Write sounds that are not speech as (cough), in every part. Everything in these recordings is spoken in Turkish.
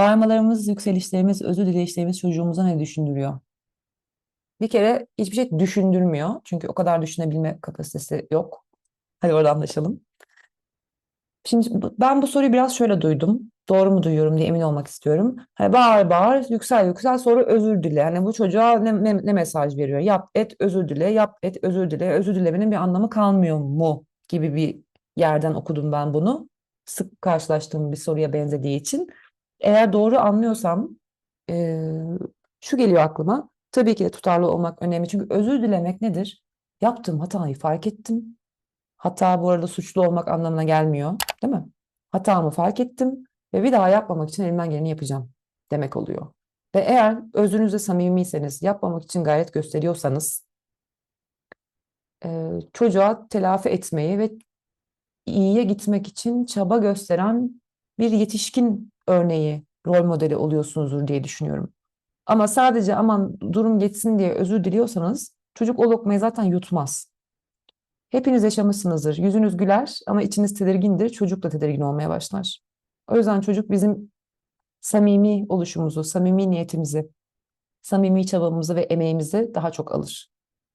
Bağırmalarımız, yükselişlerimiz, özür dileyişlerimiz çocuğumuza ne düşündürüyor? Bir kere hiçbir şey düşündürmüyor. Çünkü o kadar düşünebilme kapasitesi yok. Hadi orada anlaşalım. Şimdi ben bu soruyu biraz şöyle duydum. Doğru mu duyuyorum diye emin olmak istiyorum. Hani bağır bağır, yüksel yüksel sonra özür dile. Hani bu çocuğa ne, ne, ne mesaj veriyor? Yap et, özür dile, yap et, özür dile. Özür dilemenin bir anlamı kalmıyor mu? Gibi bir yerden okudum ben bunu. Sık karşılaştığım bir soruya benzediği için. Eğer doğru anlıyorsam eee, şu geliyor aklıma. Tabii ki de tutarlı olmak önemli. Çünkü özür dilemek nedir? Yaptığım hatayı fark ettim. Hata bu arada suçlu olmak anlamına gelmiyor, değil mi? Hatamı fark ettim ve bir daha yapmamak için elimden geleni yapacağım demek oluyor. Ve eğer özünüzde samimiyseniz, yapmamak için gayret gösteriyorsanız, eee, çocuğa telafi etmeyi ve iyiye gitmek için çaba gösteren bir yetişkin örneği, rol modeli oluyorsunuzdur diye düşünüyorum. Ama sadece aman durum geçsin diye özür diliyorsanız çocuk o lokmayı zaten yutmaz. Hepiniz yaşamışsınızdır. Yüzünüz güler ama içiniz tedirgindir. Çocuk da tedirgin olmaya başlar. O yüzden çocuk bizim samimi oluşumuzu, samimi niyetimizi, samimi çabamızı ve emeğimizi daha çok alır.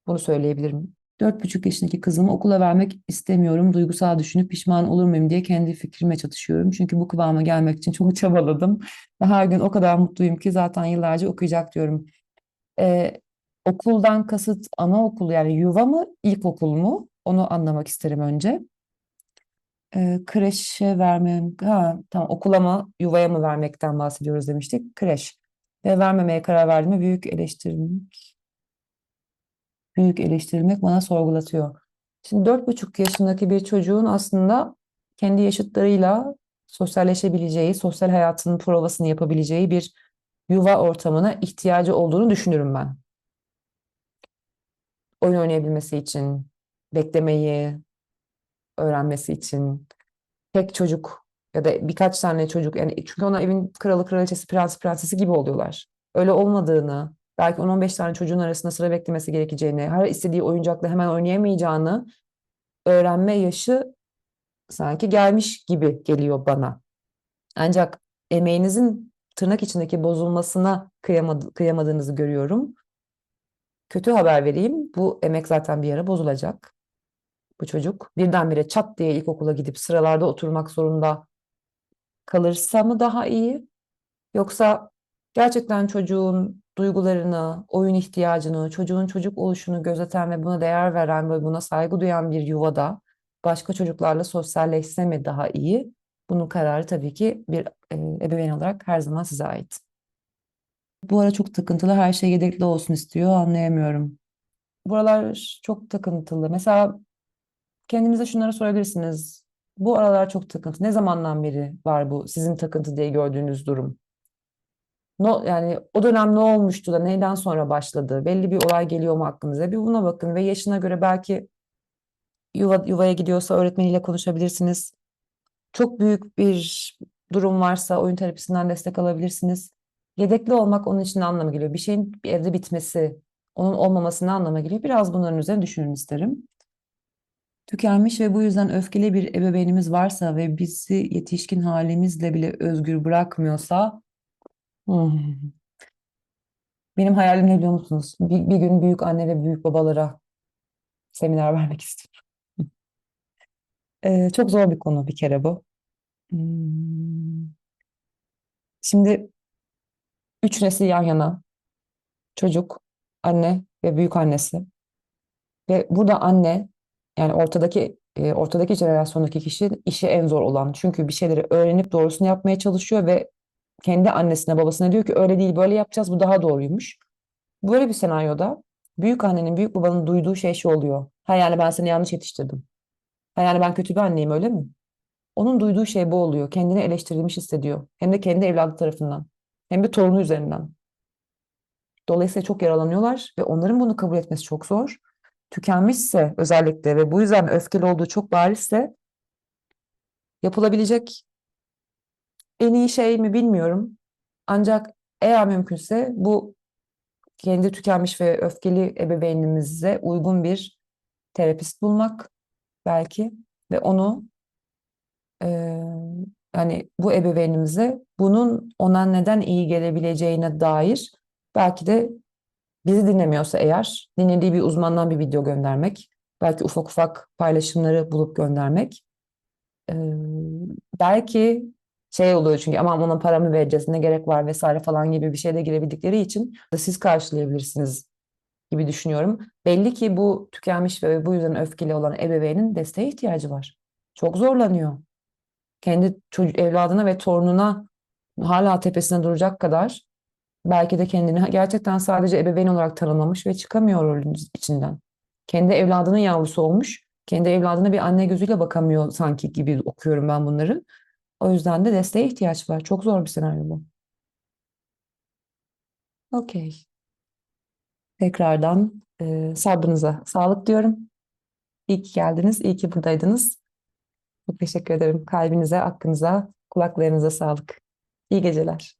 Bunu söyleyebilirim. Dört buçuk yaşındaki kızımı okula vermek istemiyorum. Duygusal düşünüp pişman olur muyum diye kendi fikrime çatışıyorum. Çünkü bu kıvama gelmek için çok (laughs) çabaladım. Ve her gün o kadar mutluyum ki zaten yıllarca okuyacak diyorum. Ee, okuldan kasıt anaokulu yani yuva mı, ilkokul mu? Onu anlamak isterim önce. Ee, kreşe vermem, ha, tamam okula mı, yuvaya mı vermekten bahsediyoruz demiştik. Kreş. Ve vermemeye karar verdiğimi büyük eleştirmek, büyük eleştirmek bana sorgulatıyor. Şimdi dört buçuk yaşındaki bir çocuğun aslında kendi yaşıtlarıyla sosyalleşebileceği, sosyal hayatının provasını yapabileceği bir yuva ortamına ihtiyacı olduğunu düşünürüm ben. Oyun oynayabilmesi için, beklemeyi öğrenmesi için, tek çocuk ya da birkaç tane çocuk yani çünkü ona evin kralı kraliçesi prensi prensesi gibi oluyorlar. Öyle olmadığını, belki 10-15 tane çocuğun arasında sıra beklemesi gerekeceğini, her istediği oyuncakla hemen oynayamayacağını öğrenme yaşı sanki gelmiş gibi geliyor bana. Ancak emeğinizin tırnak içindeki bozulmasına kıyamadı, kıyamadığınızı görüyorum. Kötü haber vereyim. Bu emek zaten bir ara bozulacak. Bu çocuk birdenbire çat diye ilkokula gidip sıralarda oturmak zorunda kalırsa mı daha iyi? Yoksa gerçekten çocuğun duygularını, oyun ihtiyacını, çocuğun çocuk oluşunu gözeten ve buna değer veren ve buna saygı duyan bir yuvada başka çocuklarla sosyalleşse mi daha iyi? Bunun kararı tabii ki bir e, ebeveyn olarak her zaman size ait. Bu ara çok takıntılı, her şey yedekli olsun istiyor, anlayamıyorum. Buralar çok takıntılı. Mesela kendinize şunları sorabilirsiniz. Bu aralar çok takıntı. Ne zamandan beri var bu sizin takıntı diye gördüğünüz durum? No, yani o dönem ne olmuştu da neyden sonra başladı? Belli bir olay geliyor mu aklınıza? Bir buna bakın ve yaşına göre belki yuva, yuvaya gidiyorsa öğretmeniyle konuşabilirsiniz. Çok büyük bir durum varsa oyun terapisinden destek alabilirsiniz. Yedekli olmak onun için ne anlama geliyor? Bir şeyin bir evde bitmesi, onun olmaması ne anlama geliyor? Biraz bunların üzerine düşünün isterim. Tükenmiş ve bu yüzden öfkeli bir ebeveynimiz varsa ve bizi yetişkin halimizle bile özgür bırakmıyorsa hmm, benim hayalim ne biliyor musunuz? Bir, bir gün büyük anne ve büyük babalara seminer vermek istiyorum. (laughs) Ee, çok zor bir konu bir kere bu. Hmm. Şimdi üç nesil yan yana çocuk, anne ve büyük annesi ve burada anne yani ortadaki e, ortadaki jenerasyondaki kişi işi en zor olan. Çünkü bir şeyleri öğrenip doğrusunu yapmaya çalışıyor ve kendi annesine babasına diyor ki öyle değil böyle yapacağız bu daha doğruymuş. Böyle bir senaryoda büyük annenin büyük babanın duyduğu şey şu oluyor. Ha yani ben seni yanlış yetiştirdim. Ha yani ben kötü bir anneyim öyle mi? Onun duyduğu şey bu oluyor. Kendini eleştirilmiş hissediyor. Hem de kendi evladı tarafından. Hem de torunu üzerinden. Dolayısıyla çok yaralanıyorlar ve onların bunu kabul etmesi çok zor. Tükenmişse özellikle ve bu yüzden öfkeli olduğu çok barizse yapılabilecek en iyi şey mi bilmiyorum. Ancak eğer mümkünse bu kendi tükenmiş ve öfkeli ebeveynimize uygun bir terapist bulmak belki ve onu eee, yani bu ebeveynimize bunun ona neden iyi gelebileceğine dair belki de bizi dinlemiyorsa eğer dinlediği bir uzmandan bir video göndermek, belki ufak ufak paylaşımları bulup göndermek. Ee, belki şey oluyor çünkü aman ona para mı vereceğiz ne gerek var vesaire falan gibi bir şeyde girebildikleri için siz karşılayabilirsiniz gibi düşünüyorum. Belli ki bu tükenmiş ve bu yüzden öfkeli olan ebeveynin desteğe ihtiyacı var. Çok zorlanıyor. Kendi çocuk, evladına ve torununa hala tepesine duracak kadar belki de kendini gerçekten sadece ebeveyn olarak tanımlamış ve çıkamıyor rolün içinden. Kendi evladının yavrusu olmuş, kendi evladına bir anne gözüyle bakamıyor sanki gibi okuyorum ben bunları. O yüzden de desteğe ihtiyaç var. Çok zor bir senaryo bu. Okey. Tekrardan e, sabrınıza sağlık diyorum. İyi ki geldiniz, iyi ki buradaydınız. Çok teşekkür ederim. Kalbinize, aklınıza, kulaklarınıza sağlık. İyi geceler.